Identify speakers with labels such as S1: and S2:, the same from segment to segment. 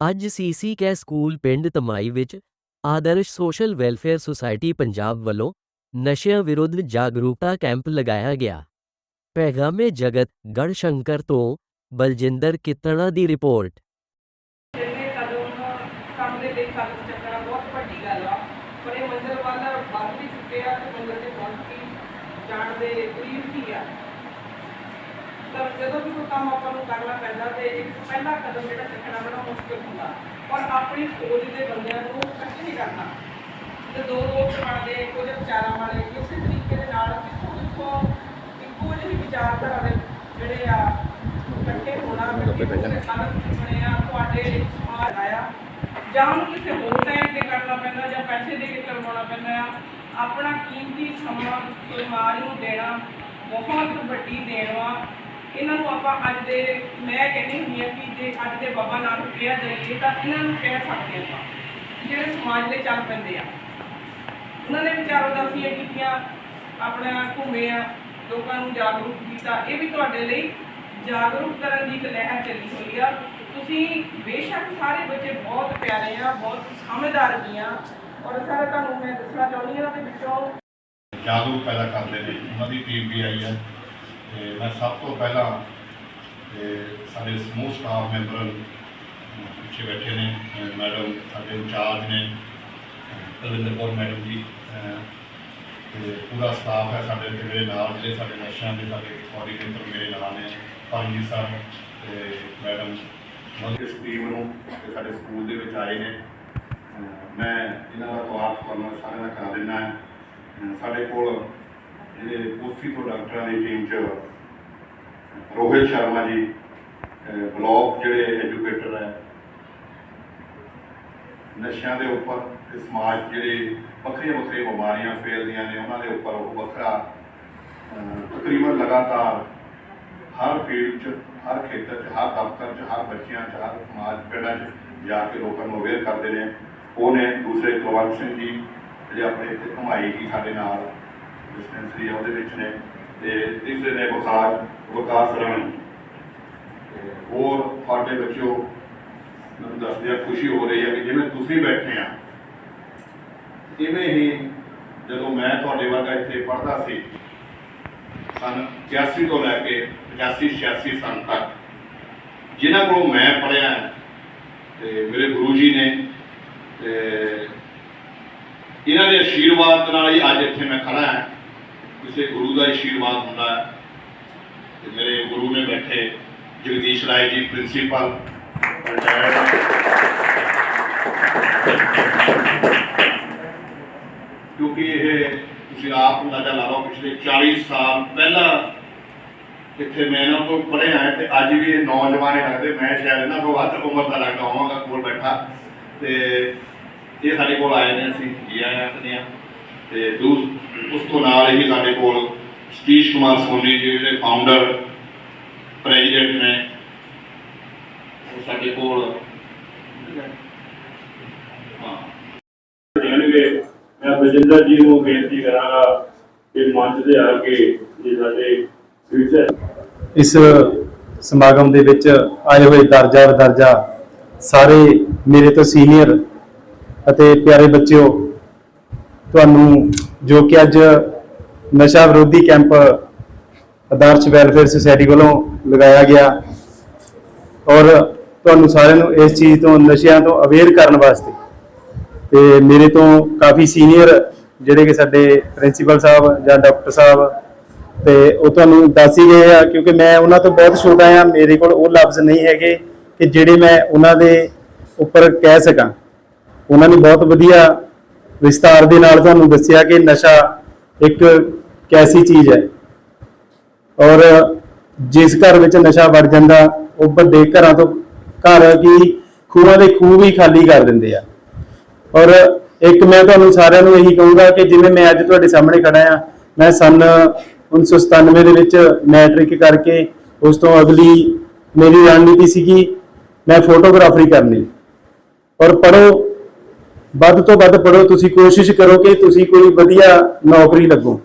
S1: ਅੱਜ ਸੀਸੀ ਕੈ ਸਕੂਲ ਪਿੰਡ ਤਮਾਈ ਵਿੱਚ Adarsh social welfare society Punjab ਵੱਲੋਂ ਨਸ਼ਿਆਂ ਵਿਰੁੱਧ ਜਾਗਰੂਕਤਾ ਕੈਂਪ ਲਗਾਇਆ ਗਿਆ। ਪੈਗਾਮੇ ਜਗਤ ਗੜਸ਼ੰਕਰ ਤੋਂ ਬਲਜਿੰਦਰ ਕਿੱਤਣਾ ਦੀ ਰਿਪੋਰਟ।
S2: ਜਿਹੜੇ ਕਦਮ ਕੰਮ ਦੇ ਲਈ ਕਦਮ ਚੱਕਣਾ ਬਹੁਤ ਵੱਡੀ ਗੱਲ ਆ। ਪਰ ਇਹ ਮੰਜ਼ਿਲ ਵੱਲ ਵੱਧ ਵੀ ਚੁੱਕੇ ਆ ਤੇ ਮੰਜ਼ਿਲ ਤੇ ਪਹੁੰਚ ਕੇ ਜਾਣ ਦੇ ਕਰੀਬ ਹੀ ਆ। ਪਰ ਜਦੋਂ ਵੀ ਕੋਈ ਕੰਮ ਆਪਾਂ ਨੂੰ ਕਰਨਾ ਪੈਂਦਾ ਤੇ ਇੱਕ ਪਹਿਲਾ ਕਦਮ ਜਿਹੜਾ ਚੱਕਣਾ ਬੜਾ ਮੁਸ਼ਕਿਲ ਹੁੰਦਾ। ਪਰ ਆਪਣੀ ਸੋਚ ਦੇ ਬੰਦਿਆਂ ਨੂੰ ਇਕੱਠੇ ਕਰਨਾ। ਤੇ ਦੋ ਦੋਸਤ ਬਣਦੇ ਕੁਝ ਵਿਚਾਰਾਂ ਵਾਲੇ ਇਸੇ ਤਰੀਕੇ ਦੇ ਨਾਲ ਕਿੱਥੋਂ ਕਿੱਥੋਂ ਇੱਕੋ ਜਿਹੇ ਵਿਚਾਰਧਾਰਾ ਦੇ ਜਿਹੜੇ ਆ ਇਕੱਠੇ ਹੋਣਾ ਕਦਮ ਚੁੱਕਣੇ ਆ ਤੁਹਾਡੇ ਸਮਾਜ ਆਇਆ ਜਾਂ ਉਹਨੂੰ ਕਿਸੇ ਹੋਰ ਟਾਈਮ ਤੇ ਕਰਨਾ ਪੈਂਦਾ ਜਾਂ ਪੈਸੇ ਦੇ ਕੇ ਕਰਵਾਉਣਾ ਪੈਂਦਾ ਆ। ਆਪਣਾ ਕੀਮਤੀ ਸਮਾਂ ਸਮਾਜ ਨੂੰ ਦੇਣਾ ਬਹੁਤ ਵੱਡੀ ਦੇਣ ਇਹਨਾਂ ਨੂੰ ਆਪਾਂ ਅੱਜ ਦੇ, ਮੈਂ ਕਹਿੰਦੀ ਹੁੰਦੀ ਆ ਕਿ ਜੇ ਅੱਜ ਦੇ ਬਾਬਾ ਨਾਨਕ ਕਿਹਾ ਜਾਈਏ ਤਾਂ ਇਹਨਾਂ ਨੂੰ ਕਹਿ ਸਕਦੇ ਆਪਾਂ ਜਿਹੜੇ ਸਮਾਜ ਦੇ ਚੱਲ ਪੈਂਦੇ ਆ। ਉਹਨਾਂ ਨੇ ਵਿਚਾਰੋ ਦਾਸੀਆਂ ਕੀਤੀਆਂ, ਆਪਣਾ ਘੁੰਮੇ ਆ, ਲੋਕਾਂ ਨੂੰ ਜਾਗਰੂਕ ਕੀਤਾ। ਇਹ ਵੀ ਤੁਹਾਡੇ ਲਈ ਜਾਗਰੂਕ ਕਰਨ ਦੀ ਇੱਕ ਲਹਿਰ ਚੱਲੀ ਹੋਈ ਆ। ਤੁਸੀਂ ਬੇਸ਼ੱਕ ਸਾਰੇ ਬੱਚੇ ਬਹੁਤ ਪਿਆਰੇ ਆ, ਬਹੁਤ ਸਮਝਦਾਰ ਵੀ ਆ। ਔਰ ਸਾਰਾ ਤੁਹਾਨੂੰ ਮੈਂ ਦੱਸਣਾ ਚਾਹੁੰਦੀ ਹਾਂ ਇਹਨਾਂ ਦੇ ਵਿੱਚੋਂ
S3: ਜਾਗਰੂਕ ਪੈਦਾ ਕਰਦੇ ਨੇ। ਉਹਨਾਂ ਦੀ ਟੀਮ ਵੀ ਆਈ ਹੈ ਤੇ ਮੈਂ ਸਭ ਤੋਂ ਪਹਿਲਾਂ ਤੇ ਸਾਡੇ ਸਮੂਹ ਸਟਾਫ ਮੈਂਬਰ ਪਿੱਛੇ ਬੈਠੇ ਨੇ ਮੈਡਮ ਸਾਡੇ ਇੰਚਾਰਜ ਨੇ ਅਹ, ਕੁਲਵਿੰਦਰ ਕੌਰ ਮੈਡਮ ਜੀ ਅਹ, ਤੇ ਪੂਰਾ ਸਟਾਫ ਹੈ ਸਾਡੇ ਤੇ ਮੇਰੇ ਨਾਲ ਜਿਹੜੇ ਸਾਡੇ ਨਸ਼ਿਆਂ ਦੇ ਸਾਡੇ ਕੋਆਰਡੀਨੇਟਰ ਮੇਰੇ ਨਾਲ ਨੇ ਪੰਜੀ ਸਾਹਿਬ ਤੇ ਮੈਡਮ ਮੋਦੀ ਟੀਮ ਨੂੰ ਤੇ ਸਾਡੇ ਸਕੂਲ ਦੇ ਵਿੱਚ ਆਏ ਨੇ। ਮੈਂ ਇਹਨਾਂ ਦਾ ਤੁਹਾਰ ਤੁਹਾਨੂੰ ਸਾਰਿਆਂ ਦਾ ਕਰਾ ਦਿੰਦਾ। ਸਾਡੇ ਕੋਲ ਜਿਹੜੇ ਕੋਸੀ ਤੋਂ ਡਾਕਟਰਾਂ ਦੀ ਟੀਮ ਚ ਰੋਹਿਤ ਸ਼ਰਮਾ ਜੀ, ਅਹ ਜਿਹੜੇ ਐਜੂਕੇਟਰ ਹੈ, ਨਸ਼ਿਆਂ ਦੇ ਉੱਪਰ ਤੇ ਸਮਾਜ ਜਿਹੜੇ ਵੱਖਰੀਆਂ ਵੱਖਰੀਆਂ ਬਿਮਾਰੀਆਂ ਫੈਲਦੀਆਂ ਨੇ, ਉਹਨਾਂ ਦੇ ਉੱਪਰ ਉਹ ਵੱਖਰਾ ਤਕਰੀਬਨ ਲਗਾਤਾਰ ਹਰ ਫੀਲਡ 'ਚ, ਹਰ ਖੇਤਰ 'ਚ, ਹਰ ਦਫ਼ਤਰ 'ਚ, ਹਰ ਬੱਚਿਆਂ 'ਚ, ਹਰ ਸਮਾਜ ਪਿੰਡਾਂ 'ਚ ਜਾ ਕੇ ਲੋਕਾਂ ਨੂੰ ਅਵੇਅਰ ਕਰਦੇ ਨੇ। ਉਹ ਨੇ ਦੂਸਰੇ ਕੁਲਵੰਤ ਸਿੰਘ ਜੀ, ਜਿਹੜੇ ਆਪਣੇ ਇੱਥੇ ਘੁਮਾਈ ਜੀ ਸਾਡੇ ਨਾਲ। ਡਿਸਪੈਂਸਰੀ ਉਹਦੇ ਵਿੱਚ ਨੇ ਤੇ ਤੀਸਰੇ ਨੇ ਵਿਕਾਸ ਵਿਕਾਸ ਰਮਨ ਹੋਰ ਤੁਹਾਡੇ ਬੱਚਿਓ, ਮੈਨੂੰ ਦੱਸਦੇ ਆ, ਖੁਸ਼ੀ ਹੋ ਰਹੀ ਹੈ ਕਿ ਜਿਵੇਂ ਤੁਸੀਂ ਬੈਠੇ ਆ, ਇਵੇਂ ਹੀ ਜਦੋਂ ਮੈਂ ਤੁਹਾਡੇ ਵਰਗਾ ਇੱਥੇ ਪੜ੍ਹਦਾ ਸੀ, ਸਨ 81 ਤੋਂ ਲੈ ਕੇ 85 86 ਸਨ ਤੱਕ, ਜਿਨ੍ਹਾਂ ਕੋਲੋਂ ਮੈਂ ਪੜ੍ਹਿਆ ਤੇ ਮੇਰੇ ਗੁਰੂ ਜੀ ਨੇ, ਤੇ ਇਹਨਾਂ ਦੇ ਆਸ਼ੀਰਵਾਦ ਨਾਲ ਹੀ ਅੱਜ ਇੱਥੇ ਮੈਂ ਖੜਾ ਹਾਂ। ਕਿਸੇ ਗੁਰੂ ਦਾ ਆਸ਼ੀਰਵਾਦ ਹੁੰਦਾ ਹੈ। ਤੇ ਮੇਰੇ ਗੁਰੂ ਨੇ ਬੈਠੇ ਜਗਦੀਸ਼ ਰਾਏ ਜੀ ਪ੍ਰਿੰਸੀਪਲ ਕਿਉਂਕਿ ਇਹ ਤੁਸੀਂ ਆਪ ਅੰਦਾਜ਼ਾ ਲਾ ਲਓ, ਪਿਛਲੇ 40 ਸਾਲ ਪਹਿਲਾਂ ਜਿੱਥੇ ਮੈਂ ਇਹਨਾਂ ਤੋਂ ਪੜ੍ਹਿਆ ਹੈ ਤੇ ਅੱਜ ਵੀ ਇਹ ਨੌਜਵਾਨ ਹੀ ਲੱਗਦੇ। ਮੈਂ ਸ਼ਾਇਦ ਇਹਨਾਂ ਤੋਂ ਵੱਧ ਉਮਰ ਦਾ ਲੱਗਦਾ ਹੋਵਾਂਗਾ, ਕੋਲ ਬੈਠਾ। ਤੇ ਇਹ ਸਾਡੇ ਕੋਲ ਆਏ ਨੇ, ਅਸੀਂ ਜੀ ਆਇਆਂ ਕਰਦੇ ਹਾਂ ਤੇ ਦੂਸ ਉਸ ਤੋਂ ਨਾਲ ਹੀ ਸਾਡੇ ਕੋਲ ਸਤੀਸ਼ ਕੁਮਾਰ ਸੋਨੀ ਜੀ ਜਿਹੜੇ ਫਾਊਂਡਰ ਪ੍ਰੈਜ਼ੀਡੈਂਟ ਨੇ ਉਹ ਸਾਡੇ ਕੋਲ
S4: ਮੈਂ ਬਜਿੰਦਰ ਜੀ ਨੂੰ ਬੇਨਤੀ ਕਰਾਂਗਾ ਕਿ ਮੰਚ ਤੇ ਆ ਕੇ ਜੇ ਸਾਡੇ ਫਿਊਚਰ
S5: ਇਸ ਸਮਾਗਮ ਦੇ ਵਿੱਚ ਆਏ ਹੋਏ ਦਰਜਾ ਦਰਜਾ ਸਾਰੇ ਮੇਰੇ ਤੋਂ ਸੀਨੀਅਰ ਅਤੇ ਪਿਆਰੇ ਬੱਚਿਓ ਤੁਹਾਨੂੰ ਜੋ ਕਿ ਅੱਜ ਨਸ਼ਾ ਵਿਰੋਧੀ ਕੈਂਪ ਆਦਰਸ਼ ਵੈਲਫੇਅਰ ਸੁਸਾਇਟੀ ਵੱਲੋਂ ਲਗਾਇਆ ਗਿਆ। ਔਰ ਤੁਹਾਨੂੰ ਸਾਰਿਆਂ ਨੂੰ ਇਸ ਚੀਜ਼ ਤੋਂ, ਨਸ਼ਿਆਂ ਤੋਂ ਅਵੇਅਰ ਕਰਨ ਵਾਸਤੇ ਤੇ ਮੇਰੇ ਤੋਂ ਕਾਫੀ ਸੀਨੀਅਰ ਜਿਹੜੇ ਕਿ ਸਾਡੇ ਪ੍ਰਿੰਸੀਪਲ ਸਾਹਿਬ ਜਾਂ ਡਾਕਟਰ ਸਾਹਿਬ ਤੇ ਉਹ ਤੁਹਾਨੂੰ ਦੱਸ ਹੀ ਗਏ ਆ, ਕਿਉਂਕਿ ਮੈਂ ਉਹਨਾਂ ਤੋਂ ਬਹੁਤ ਛੋਟਾ ਆ, ਮੇਰੇ ਕੋਲ ਉਹ ਲਫ਼ਜ਼ ਨਹੀਂ ਹੈਗੇ ਕਿ ਜਿਹੜੇ ਮੈਂ ਉਹਨਾਂ ਦੇ ਉੱਪਰ ਕਹਿ ਸਕਾਂ। ਉਹਨਾਂ ਨੇ ਬਹੁਤ ਵਧੀਆ ਵਿਸਤਾਰ ਦੇ ਨਾਲ ਤੁਹਾਨੂੰ ਦੱਸਿਆ ਕਿ ਨਸ਼ਾ ਇੱਕ ਕੈਸੀ ਚੀਜ਼ ਹੈ। ਔਰ ਜਿਸ ਘਰ ਵਿੱਚ ਨਸ਼ਾ ਵੜ ਜਾਂਦਾ, ਉਹ ਵੱਡੇ ਘਰਾਂ ਤੋਂ ਘਰ ਕੀ ਖੂਹਾਂ ਦੇ ਖੂਹ ਵੀ ਖਾਲੀ ਕਰ ਦਿੰਦੇ ਆ। ਔਰ ਇੱਕ ਮੈਂ ਤੁਹਾਨੂੰ ਸਾਰਿਆਂ ਨੂੰ ਇਹੀ ਕਹੂੰਗਾ ਕਿ ਜਿਵੇਂ ਮੈਂ ਅੱਜ ਤੁਹਾਡੇ ਸਾਹਮਣੇ ਖੜਾ ਆ ਮੈਂ ਸਨ 1997 ਦੇ ਵਿੱਚ ਮੈਟ੍ਰਿਕ ਕਰਕੇ ਉਸ ਤੋਂ ਅਗਲੀ ਮੇਰੀ ਰਣਨੀਤੀ ਸੀਗੀ, ਮੈਂ ਫੋਟੋਗ੍ਰਾਫਰੀ ਕਰਨੀ। ਔਰ ਪੜੋ ਵੱਧ ਤੋਂ ਵੱਧ ਪੜੋ ਤੁਸੀਂ ਕੋਸ਼ਿਸ਼ ਕਰੋ ਕਿ ਤੁਸੀਂ ਕੋਈ ਵਧੀਆ ਨੌਕਰੀ ਲੱਗੋ।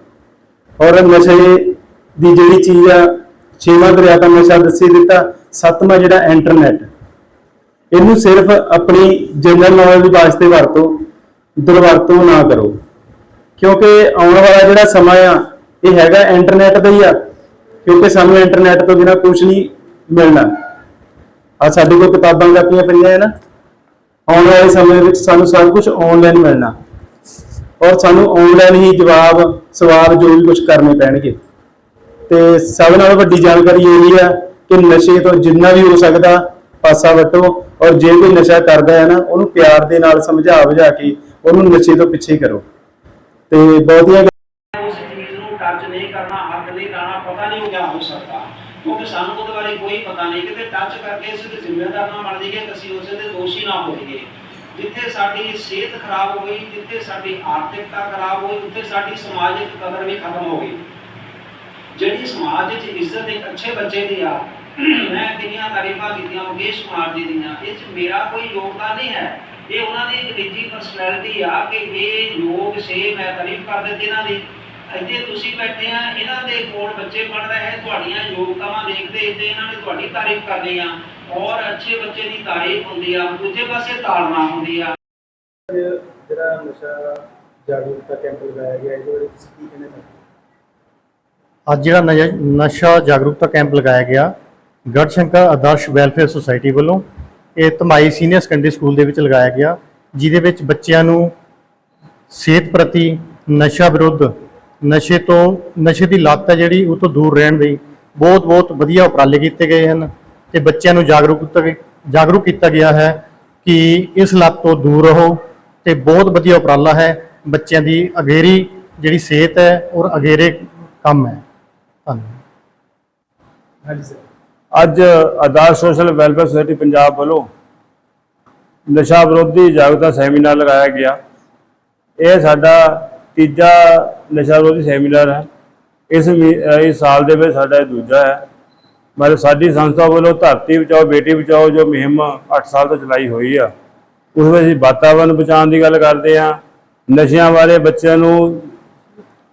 S5: ਔਰ ਨਸ਼ੇ ਦੀ ਜਿਹੜੀ ਚੀਜ਼ ਆ, ਛੇਵਾਂ ਦਰਿਆ ਦਾ ਨਸ਼ਾ ਦੱਸੀ ਦਿੱਤਾ, ਸੱਤਵਾਂ ਜਿਹੜਾ ਇੰਟਰਨੈਟ ਇਹਨੂੰ ਸਿਰਫ ਆਪਣੀ ਜਨਰਲ ਨੌਲੇਜ ਵਾਸਤੇ ਵਰਤੋ, ਦੁਰਵਰਤੋਂ ਨਾ ਕਰੋ। ਕਿਉਂਕਿ ਆਉਣ ਵਾਲਾ ਜਿਹੜਾ ਸਮਾਂ ਆ, ਇਹ ਹੈਗਾ ਇੰਟਰਨੈਟ ਦਾ ਹੀ ਆ। ਕਿਉਂਕਿ ਸਾਨੂੰ ਇੰਟਰਨੈਟ ਤੋਂ ਬਿਨਾ ਕੁਝ ਨਹੀਂ ਮਿਲਣਾ। ਆ ਸਾਡੇ ਕੋਲ ਕਿਤਾਬਾਂ ਕਾਪੀਆਂ ਪਈਆਂ ਹੈ ਨਾ। ਆਉਣ ਵਾਲੇ ਸਮੇਂ ਵਿੱਚ ਸਾਨੂੰ ਸਭ ਕੁਝ ਆਨਲਾਈਨ ਮਿਲਣਾ। ਔਰ ਸਾਨੂੰ ਆਨਲਾਈਨ ਹੀ ਜਵਾਬ, ਸਵਾਲ ਜੋ ਵੀ ਕੁਝ ਕਰਨੇ ਪੈਣਗੇ। ਤੇ ਸਭ ਨਾਲੋਂ ਵੱਡੀ ਜਾਣਕਾਰੀ ਇਹ ਹੈ ਕਿ ਨਸ਼ੇ ਤੋਂ ਜਿੰਨਾ ਵੀ ਹੋ ਸਕਦਾ, ਪਾਸਾ ਵਟੋ। ਔਰ ਜੇ ਕੋਈ ਨਸ਼ਾ ਕਰਦਾ ਹੈ ਨਾ, ਉਹਨੂੰ ਪਿਆਰ ਦੇ ਨਾਲ ਸਮਝਾ ਬੁਝਾ ਕੇ ਉਹਨੂੰ ਨਸ਼ੇ ਤੋਂ ਪਿੱਛੇ ਕਰੋ। ਤੇ ਬਹੁਤੀਆਂ
S6: ਉਸ ਚੀਜ਼ ਨੂੰ ਟੱਚ ਨਹੀਂ ਕਰਨਾ, ਹੱਥ ਨਹੀਂ ਲਾਣਾ ਪਤਾ ਨਹੀਂ ਕਿਆ ਹੋ ਸਕਦਾ। ਕਿਉਂਕਿ ਸਾਨੂੰ ਉਹਦੇ ਬਾਰੇ ਕੋਈ ਪਤਾ ਨਹੀਂ ਕਿਤੇ ਟੱਚ ਕਰਕੇ ਅਸੀਂ ਤੇ ਜ਼ਿੰਮੇਦਾਰ ਨਾ ਬਣ ਜਾਈਏ ਕਿ ਅਸੀਂ ਉਸੇ ਦੇ ਦੋਸ਼ੀ ਨਾ ਹੋ ਜਾਈਏ ਜਿੱਥੇ ਸਾਡੀ ਸਿਹਤ ਖਰਾਬ ਹੋ ਗਈ ਜਿੱਥੇ ਸਾਡੀ ਆਰਥਿਕਤਾ ਖਰਾਬ ਹੋਈ, ਉੱਥੇ ਸਾਡੀ ਸਮਾਜਿਕ ਕਦਰ ਵੀ ਖਤਮ ਹੋ ਗਈ। ਜਿਹੜੀ ਸਮਾਜ ਵਿੱਚ ਇੱਜ਼ਤ ਇੱਕ ਅੱਛੇ ਬੱਚੇ ਦੀ ਆ, ਮੈਂ ਕਿੰਨੀਆਂ ਤਾਰੀਫਾਂ ਕੀਤੀਆਂ ਮੁਕੇਸ਼ ਕੁਮਾਰ ਜੀ ਦੀਆਂ, ਇਹ ਚ ਮੇਰਾ ਕੋਈ ਯੋਗਦਾਨ ਨਹੀਂ ਹੈ। ਇਹ ਉਹਨਾਂ ਦੀ ਇੱਕ ਨਿੱਜੀ ਪਰਸਨੈਲਿਟੀ ਆ ਕਿ ਇਹ ਯੋਗ ਸੇ ਮੈਂ ਤਾਰੀਫ ਕਰ ਦਿੱਤੀ ਇਹਨਾਂ ਦੀ ਇੱਥੇ ਤੁਸੀਂ ਬੈਠੇ ਆ ਇਹਨਾਂ ਦੇ ਕੋਲ ਬੱਚੇ ਪੜ ਰਹੇ ਹੈ ਤੁਹਾਡੀਆਂ ਯੋਗਤਾਵਾਂ ਦੇਖਦੇ ਤੇ ਇਹਨਾਂ ਨੇ ਤੁਹਾਡੀ ਤਾਰੀਫ ਕਰਨੀ ਆ। ਔਰ ਅੱਛੇ ਬੱਚੇ ਦੀ ਤਾਰੀਫ ਹੁੰਦੀ ਆ ਦੂਜੇ ਪਾਸੇ ਤਾੜਨਾ ਹੁੰਦੀ ਆ।
S5: ਜਿਹੜਾ ਨਸ਼ਾ ਜਾਗਰੂਕਤਾ ਕੈਂਪ ਲਗਾਇਆ ਗਿਆ ਇਹਦੇ ਬਾਰੇ ਤੁਸੀਂ ਕੀ ਕਹਿਣਾ ਚਾਹੁੰਦੇ
S7: ਅੱਜ ਜਿਹੜਾ ਨਸ਼ਾ ਜਾਗਰੂਕਤਾ ਕੈਂਪ ਲਗਾਇਆ ਗਿਆ ਗੜਸ਼ੰਕਰ ਆਦਰਸ਼ ਵੈਲਫੇਅਰ ਸੁਸਾਇਟੀ ਵੱਲੋਂ ਇਹ ਧਮਾਈ ਸੀਨੀਅਰ ਸੈਕੰਡਰੀ ਸਕੂਲ ਦੇ ਵਿੱਚ ਲਗਾਇਆ ਗਿਆ ਜਿਹਦੇ ਵਿੱਚ ਬੱਚਿਆਂ ਨੂੰ ਸਿਹਤ ਪ੍ਰਤੀ ਨਸ਼ਾ ਵਿਰੁੱਧ ਨਸ਼ੇ ਤੋਂ, ਨਸ਼ੇ ਦੀ ਲੱਤ ਹੈ ਜਿਹੜੀ, ਉਹ ਤੋਂ ਦੂਰ ਰਹਿਣ ਲਈ ਬਹੁਤ ਬਹੁਤ ਵਧੀਆ ਉਪਰਾਲੇ ਕੀਤੇ ਗਏ ਹਨ ਤੇ ਬੱਚਿਆਂ ਨੂੰ ਜਾਗਰੂਕ ਜਾਗਰੂਕ ਕੀਤਾ ਗਿਆ ਹੈ ਕਿ ਇਸ ਲੱਤ ਤੋਂ ਦੂਰ ਰਹੋ ਤੇ ਬਹੁਤ ਵਧੀਆ ਉਪਰਾਲਾ ਹੈ। ਬੱਚਿਆਂ ਦੀ ਅਗੇਰੀ ਜਿਹੜੀ ਸਿਹਤ ਹੈ, ਔਰ ਅਗੇਰੇ ਕੰਮ ਹੈ। ਧੰਨਵਾਦ।
S5: ਹਾਂਜੀ ਸਰ।
S8: ਅੱਜ Adarsh social welfare society Punjab ਵੱਲੋਂ ਨਸ਼ਾ ਵਿਰੋਧੀ ਜਾਗਰੂਕਤਾ ਸੈਮੀਨਾਰ ਲਗਾਇਆ ਗਿਆ। ਇਹ ਸਾਡਾ ਤੀਜਾ ਨਸ਼ਾ ਵਿਰੋਧੀ ਸੈਮੀਨਾਰ ਹੈ। ਇਸ ਇਸ ਸਾਲ ਦੇ ਵਿੱਚ ਸਾਡਾ ਇਹ ਦੂਜਾ ਹੈ। ਮਤਲਬ ਸਾਡੀ ਸੰਸਥਾ ਵੱਲੋਂ ਧਰਤੀ ਬਚਾਓ, ਬੇਟੀ ਬਚਾਓ ਜੋ ਮੁਹਿੰਮ 8 ਸਾਲ ਤੋਂ ਚਲਾਈ ਹੋਈ ਆ, ਉਸ ਵਿੱਚ ਅਸੀਂ ਵਾਤਾਵਰਣ ਬਚਾਉਣ ਦੀ ਗੱਲ ਕਰਦੇ ਹਾਂ, ਨਸ਼ਿਆਂ ਬਾਰੇ ਬੱਚਿਆਂ ਨੂੰ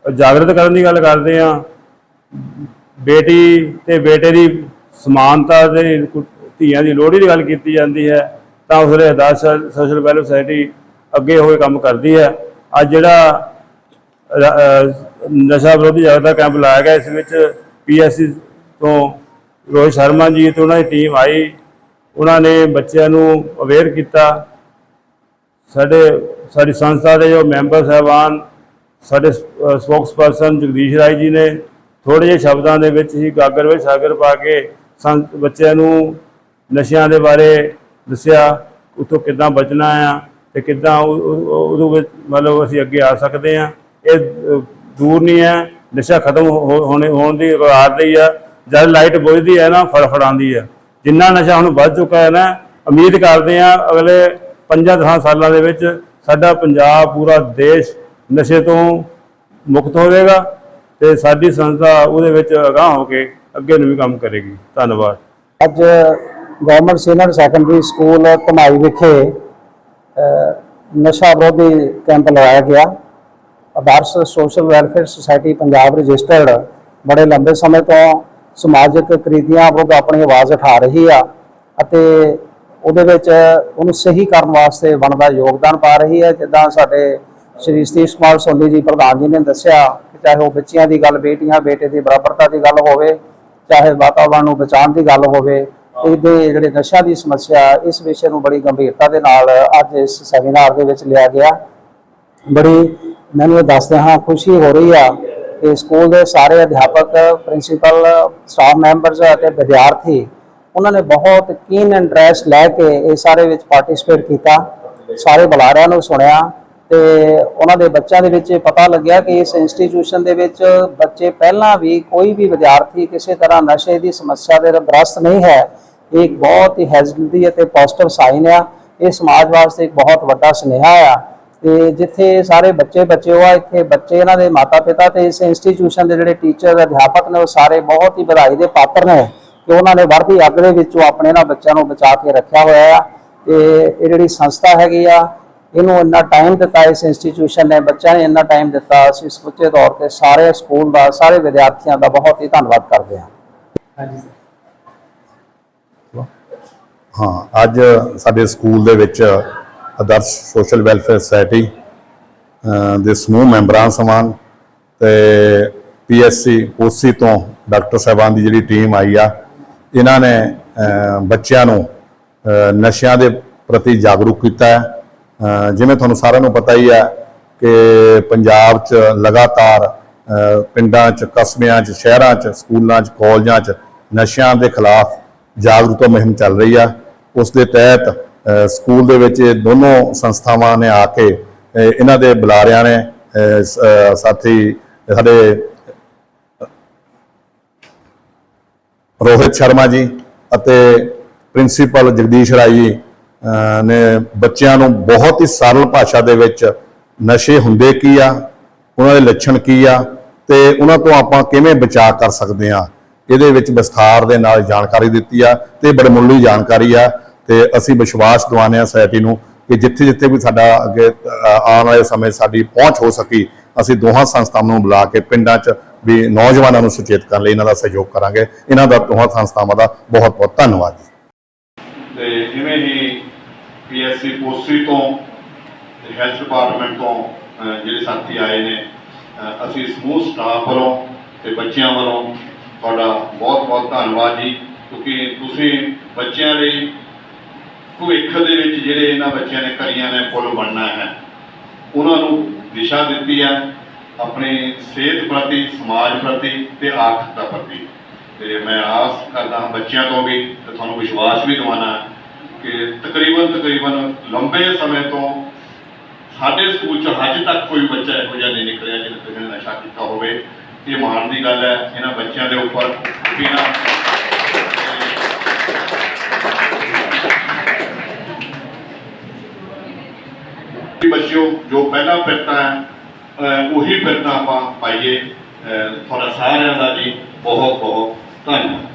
S8: ਜਾਗਰਤ ਕਰਨ ਦੀ ਗੱਲ ਕਰਦੇ ਹਾਂ, ਬੇਟੀ ਤੇ ਬੇਟੇ ਦੀ ਸਮਾਨਤਾ ਦੇ ਧੀਆਂ ਦੀ ਲੋਹੜੀ ਦੀ ਗੱਲ ਕੀਤੀ ਜਾਂਦੀ ਹੈ, ਤਾਂ ਉਸ ਵੇਲੇ ਅਦਾਸ ਸੋਸ਼ਲ ਵੈਲਫੇਅਰ ਸੋਸਾਇਟੀ ਅੱਗੇ ਹੋਏ ਕੰਮ ਕਰਦੀ ਹੈ। ਅੱਜ ਜਿਹੜਾ ਨਸ਼ਾ ਵਿਰੋਧੀ ਜਾਗਰੂਕਤਾ ਕੈਂਪ ਲਾਇਆ ਗਿਆ। ਇਸ ਵਿੱਚ ਪੀਐਸਸੀ ਤੋਂ ਰੋਹਿਤ ਸ਼ਰਮਾ ਜੀ ਤੇ ਉਹਨਾਂ ਦੀ ਟੀਮ ਆਈ। ਉਹਨਾਂ ਨੇ ਬੱਚਿਆਂ ਨੂੰ ਅਵੇਅਰ ਕੀਤਾ। ਸਾਡੇ, ਸਾਡੀ ਸੰਸਥਾ ਦੇ ਜੋ ਮੈਂਬਰ ਸਾਹਿਬਾਨ, ਸਾਡੇ ਸਪੋਕਸਪਰਸਨ ਜਗਦੀਸ਼ ਰਾਏ ਜੀ ਨੇ ਥੋੜੇ ਜਿਹੇ ਸ਼ਬਦਾਂ ਦੇ ਵਿੱਚ ਹੀ ਗਾਗਰ ਵਿੱਚ ਸਾਗਰ ਪਾ ਕੇ ਸੰ- ਬੱਚਿਆਂ ਨੂੰ ਨਸ਼ਿਆਂ ਦੇ ਬਾਰੇ ਦੱਸਿਆ ਉਤੋਂ ਕਿੱਦਾਂ ਬਚਣਾ ਆ ਤੇ ਕਿੱਦਾਂ ਉਹ- ਉਹਦੇ ਵਿੱਚ ਮਤਲਬ ਅਸੀਂ ਅੱਗੇ ਆ ਸਕਦੇ ਆ। ਇਹ ਦੂਰ ਨਹੀਂ ਹੈ, ਨਸ਼ਾ ਖਤਮ ਹੋ- ਹੋਣੇ, ਹੋਣ ਦੀ ਰਾਤ ਲਈ ਆ। ਜਦ ਲਾਈਟ ਬੁਝਦੀ ਹੈ ਨਾ, ਫੜਫੜਾਉਂਦੀ ਹੈ। ਜਿੰਨਾ ਨਸ਼ਾ ਹੁਣ ਵੱਧ ਚੁੱਕਾ ਹੈ ਨਾ, ਉਮੀਦ ਕਰਦੇ ਆ ਅਗਲੇ 5-10 ਸਾਲਾਂ ਦੇ ਵਿੱਚ ਸਾਡਾ ਪੰਜਾਬ ਪੂਰਾ ਦੇਸ਼ ਨਸ਼ੇ ਤੋਂ ਮੁਕਤ ਹੋਵੇਗਾ ਤੇ ਸਾਡੀ ਸੰਸਥਾ ਉਹਦੇ ਵਿੱਚ ਅਗਾਂਹ ਹੋ ਕੇ ਅੱਗੇ ਨੂੰ ਵੀ ਕੰਮ ਕਰੇਗੀ। ਧੰਨਵਾਦ।
S9: ਅੱਜ government senior secondary school Dhamai ਵਿਖੇ ਨਸ਼ਾ ਵਿਰੋਧੀ ਕੈਂਪ ਲਗਾਇਆ ਗਿਆ। Adarsh social welfare society Punjab registered ਬੜੇ ਲੰਬੇ ਸਮੇਂ ਤੋਂ ਸਮਾਜਿਕ ਕ੍ਰਿਤੀਆਂ ਵਿਰੁੱਧ ਆਪਣੀ ਆਵਾਜ਼ ਉਠਾ ਰਹੀ ਆ ਅਤੇ ਉਹਦੇ ਵਿੱਚ ਉਹਨੂੰ ਸਹੀ ਕਰਨ ਵਾਸਤੇ ਬਣਦਾ ਯੋਗਦਾਨ ਪਾ ਰਹੀ ਹੈ। ਜਿੱਦਾਂ ਸਾਡੇ ਸ਼੍ਰੀ ਸਤੀਸ਼ ਕੁਮਾਰ ਸੋਨੀ ਜੀ ਪ੍ਰਧਾਨ ਜੀ ਨੇ ਦੱਸਿਆ ਕਿ ਚਾਹੇ ਉਹ ਬੱਚਿਆਂ ਦੀ ਗੱਲ, ਬੇਟੀਆਂ, ਬੇਟੇ ਦੀ ਬਰਾਬਰਤਾ ਦੀ ਗੱਲ ਹੋਵੇ, ਚਾਹੇ ਵਾਤਾਵਰਣ ਨੂੰ ਬਚਾਉਣ ਦੀ ਗੱਲ ਹੋਵੇ, ਇਹਦੇ ਜਿਹੜੇ ਨਸ਼ਾ ਦੀ ਸਮੱਸਿਆ, ਇਸ ਵਿਸ਼ੇ ਨੂੰ ਬੜੀ ਗੰਭੀਰਤਾ ਦੇ ਨਾਲ ਅੱਜ ਇਸ ਸੈਮੀਨਾਰ ਦੇ ਵਿੱਚ ਲਿਆ ਗਿਆ। ਬੜੀ ਮੈਨੂੰ ਇਹ ਦੱਸਦੇ ਹਾਂ, ਖੁਸ਼ੀ ਹੋ ਰਹੀ ਆ ਕਿ ਸਕੂਲ ਦੇ ਸਾਰੇ ਅਧਿਆਪਕ ਪ੍ਰਿੰਸੀਪਲ ਸਟਾਫ ਮੈਂਬਰਸ ਅਤੇ ਵਿਦਿਆਰਥੀ, ਉਹਨਾਂ ਨੇ ਬਹੁਤ ਕੀਨ ਇੰਟਰਸਟ ਲੈ ਕੇ ਇਹ ਸਾਰੇ ਵਿੱਚ ਪਾਰਟਿਸਿਪੇਟ ਕੀਤਾ। ਸਾਰੇ ਬੁਲਾਰਿਆਂ ਨੂੰ ਸੁਣਿਆ ਤੇ ਉਹਨਾਂ ਦੇ ਬੱਚਿਆਂ ਦੇ ਵਿੱਚ ਇਹ ਪਤਾ ਲੱਗਿਆ ਕਿ ਇਸ ਇੰਸਟੀਚਿਊਸ਼ਨ ਦੇ ਵਿੱਚ ਬੱਚੇ ਪਹਿਲਾਂ ਵੀ ਕੋਈ ਵੀ ਵਿਦਿਆਰਥੀ ਕਿਸੇ ਤਰ੍ਹਾਂ ਨਸ਼ੇ ਦੀ ਸਮੱਸਿਆ ਦੇ ਗ੍ਰਸਤ ਨਹੀਂ ਹੈ। ਇਹ ਇੱਕ ਬਹੁਤ ਹੀ ਹੈਲਦੀ ਅਤੇ ਪੋਜ਼ਿਟਿਵ ਸਾਈਨ ਆ। ਇਹ ਸਮਾਜ ਵਾਸਤੇ ਇੱਕ ਬਹੁਤ ਵੱਡਾ ਸੁਨੇਹਾ ਆ। ਤੇ ਜਿੱਥੇ ਸਾਰੇ ਬੱਚੇ ਬੱਚੇ ਹੋਆ ਇੱਥੇ ਬੱਚੇ ਇਹਨਾਂ ਦੇ ਮਾਤਾ ਪਿਤਾ ਤੇ ਇਸ ਇੰਸਟੀਚਿਊਸ਼ਨ ਦੇ ਜਿਹੜੇ ਟੀਚਰ ਅਧਿਆਪਕ ਨੇ ਉਹ ਸਾਰੇ ਬਹੁਤ ਹੀ ਵਧਾਈ ਦੇ ਪਾਤਰ ਨੇ ਕਿ ਉਹਨਾਂ ਨੇ ਵਰਦੀ ਅੱਗ ਦੇ ਵਿੱਚੋਂ ਆਪਣੇ ਇਹਨਾਂ ਬੱਚਿਆਂ ਨੂੰ ਬਚਾ ਕੇ ਰੱਖਿਆ ਹੋਇਆ ਆ। ਤੇ ਇਹ ਜਿਹੜੀ ਸੰਸਥਾ ਹੈਗੀ ਆ ਇਹਨੂੰ ਇੰਨਾ ਟਾਈਮ ਦਿੱਤਾ ਇਸ ਇੰਸਟੀਚਿਊਸ਼ਨ ਨੇ ਬੱਚਿਆਂ ਨੇ ਇੰਨਾ ਟਾਈਮ ਦਿੱਤਾ ਅਸੀਂ ਸਮੁੱਚੇ ਤੌਰ ਤੇ ਸਾਰੇ ਸਕੂਲ ਦਾ ਸਾਰੇ ਵਿਦਿਆਰਥੀਆਂ ਦਾ ਬਹੁਤ ਹੀ ਧੰਨਵਾਦ ਕਰਦੇ ਹਾਂ।
S5: ਹਾਂਜੀ ਸਰ।
S3: ਹਾਂ ਅੱਜ ਸਾਡੇ ਸਕੂਲ ਦੇ ਵਿੱਚ ਆਦਰਸ਼ ਸੋਸ਼ਲ ਵੈਲਫੇਅਰ ਸੁਸਾਇਟੀ ਦੇ ਸਮੂਹ ਮੈਂਬਰਾਂ ਸਮਾਨ ਤੇ ਪੀਐਸਸੀ ਕੋਸੀ ਤੋਂ ਡਾਕਟਰ ਸਾਹਿਬਾਨ ਦੀ ਜਿਹੜੀ ਟੀਮ ਆਈ ਆ, ਇਹਨਾਂ ਨੇ ਬੱਚਿਆਂ ਨੂੰ ਨਸ਼ਿਆਂ ਦੇ ਪ੍ਰਤੀ ਜਾਗਰੂਕ ਕੀਤਾ ਹੈ। ਜਿਵੇਂ ਤੁਹਾਨੂੰ ਸਾਰਿਆਂ ਨੂੰ ਪਤਾ ਹੀ ਹੈ ਕਿ ਪੰਜਾਬ 'ਚ ਲਗਾਤਾਰ ਪਿੰਡਾਂ 'ਚ, ਕਸਬਿਆਂ 'ਚ, ਸ਼ਹਿਰਾਂ 'ਚ, ਸਕੂਲਾਂ 'ਚ, ਕਾਲਜਾਂ 'ਚ ਨਸ਼ਿਆਂ ਦੇ ਖਿਲਾਫ ਜਾਗਰੂਕਤਾ ਮੁਹਿੰਮ ਚੱਲ ਰਹੀ ਆ। ਉਸ ਦੇ ਤਹਿਤ ਸਕੂਲ ਦੇ ਵਿੱਚ ਇਹ ਦੋਨੋਂ ਸੰਸਥਾਵਾਂ ਨੇ ਆ ਕੇ ਇਹਨਾਂ ਦੇ ਬੁਲਾਰਿਆਂ ਨੇ ਸਾਥੀ, ਸਾਡੇ ਰੋਹਿਤ ਸ਼ਰਮਾ ਜੀ ਅਤੇ ਪ੍ਰਿੰਸੀਪਲ ਜਗਦੀਸ਼ ਰਾਏ ਜੀ ਨੇ ਬੱਚਿਆਂ ਨੂੰ ਬਹੁਤ ਹੀ ਸਰਲ ਭਾਸ਼ਾ ਦੇ ਵਿੱਚ ਨਸ਼ੇ ਹੁੰਦੇ ਕੀ ਆ, ਉਹਨਾਂ ਦੇ ਲੱਛਣ ਕੀ ਆ ਤੇ ਉਹਨਾਂ ਤੋਂ ਆਪਾਂ ਕਿਵੇਂ ਬਚਾਅ ਕਰ ਸਕਦੇ ਆ। ਇਹਦੇ ਵਿੱਚ ਵਿਸਥਾਰ ਦੇ ਨਾਲ ਜਾਣਕਾਰੀ ਦਿੱਤੀ ਆ ਤੇ ਬੜਮੁੱਲੀ ਜਾਣਕਾਰੀ ਆ। ਤੇ ਅਸੀਂ ਵਿਸ਼ਵਾਸ ਦਿਵਾਉਂਦੇ ਹਾਂ ਸੋਸਾਇਟੀ ਨੂੰ ਕਿ ਜਿੱਥੇ ਜਿੱਥੇ ਵੀ ਸਾਡਾ ਅੱਗੇ ਆਉਣ ਵਾਲੇ ਸਮੇਂ ਸਾਡੀ ਪਹੁੰਚ ਹੋ ਸਕੀ, ਅਸੀਂ ਦੋਹਾਂ ਸੰਸਥਾਵਾਂ ਨੂੰ ਬੁਲਾ ਕੇ ਪਿੰਡਾਂ 'ਚ ਵੀ ਨੌਜਵਾਨਾਂ ਨੂੰ ਸੁਚੇਤ ਕਰਨ ਲਈ ਇਹਨਾਂ ਦਾ ਸਹਿਯੋਗ ਕਰਾਂਗੇ। ਇਹਨਾਂ ਦਾ ਦੋਹਾਂ ਸੰਸਥਾਵਾਂ ਦਾ ਬਹੁਤ ਬਹੁਤ ਧੰਨਵਾਦ ਜੀ। ਤੇ ਜਿਵੇਂ ਹੀ ਪੀਐਸਸੀ ਪੋਸਟਰੀ ਤੋਂ ਹੈਲਥ ਡਿਪਾਰਟਮੈਂਟ ਤੋਂ ਜਿਹੜੇ ਸਾਥੀ ਆਏ ਨੇ ਅਸੀਂ ਸਮੂਹ ਸਟਾਫ ਵੱਲੋਂ ਤੇ ਬੱਚਿਆਂ ਵੱਲੋਂ ਤੁਹਾਡਾ ਬਹੁਤ ਬਹੁਤ ਧੰਨਵਾਦ ਜੀ, ਕਿਉਂਕਿ ਤੁਸੀਂ ਬੱਚਿਆਂ ਲਈ ਭਵਿੱਖ ਦੇ ਵਿੱਚ ਜਿਹੜੇ ਇਹਨਾਂ ਬੱਚਿਆਂ ਨੇ ਕਰੀਆਂ ਨੇ, ਪੁੱਲ ਬਣਨਾ ਹੈ, ਉਹਨਾਂ ਨੂੰ ਦਿਸ਼ਾ ਦਿੱਤੀ ਹੈ ਆਪਣੀ ਸਿਹਤ ਪ੍ਰਤੀ, ਸਮਾਜ ਪ੍ਰਤੀ ਤੇ ਆਰਥਿਕਤਾ ਪ੍ਰਤੀ। ਤੇ ਮੈਂ ਆਸ ਕਰਦਾ ਹਾਂ ਬੱਚਿਆਂ ਤੋਂ ਵੀ ਤੇ ਤੁਹਾਨੂੰ ਵਿਸ਼ਵਾਸ ਵੀ ਦਿਵਾਉਣਾ ਕਿ ਤਕਰੀਬਨ ਤਕਰੀਬਨ ਲੰਬੇ ਸਮੇਂ ਤੋਂ ਸਾਡੇ ਸਕੂਲ 'ਚ ਹਜੇ ਤੱਕ ਕੋਈ ਬੱਚਾ ਇਹੋ ਜਿਹਾ ਨਹੀਂ ਨਿਕਲਿਆ ਜਿਹਨੇ ਕਿਸੇ ਨੇ ਨਸ਼ਾ ਕੀਤਾ ਹੋਵੇ। ਇਹ ਮਾਣ ਦੀ ਗੱਲ ਹੈ, ਇਹਨਾਂ ਬੱਚਿਆਂ ਦੇ ਉੱਪਰ ਕਿ ਨਾ ਬੱਚਿਓ, ਜੋ ਪਹਿਲਾ ਫਿਰਤਾ ਹੈ ਉਹੀ ਪਿਰਤਾ ਆਪਾਂ ਪਾਈਏ। ਤੁਹਾਡਾ ਸਾਰਿਆਂ ਦਾ ਜੀ ਬਹੁਤ ਬਹੁਤ ਧੰਨਵਾਦ।